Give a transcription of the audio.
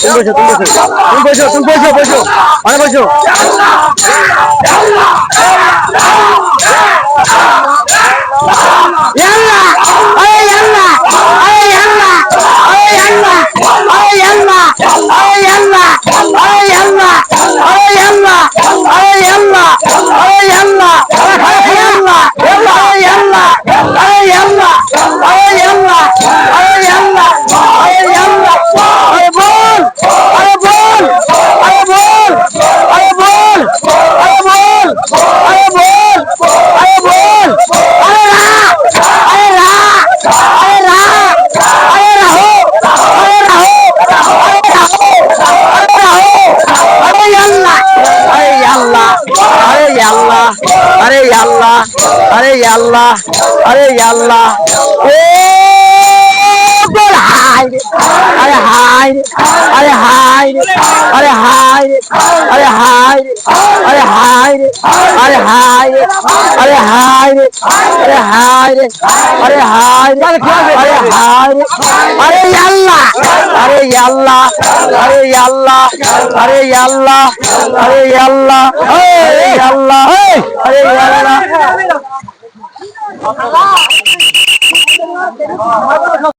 তুমি বসো তুমি বসো। তুমি বসো বসো বসো। মানে বসো। আল্লাহ আরে আল্লাহ আরে আল্লাহ ও আরে হাই আরে হাই আরে হাই আরে হাই আরে হাই আরে হাই আরে হাই আরে হাই আরে হাই আরে হাই আরে আল্লাহ আরে আল্লাহ আরে আল্লাহ আরে আল্লাহ আরে আল্লাহ আরে আল্লাহ अरे यार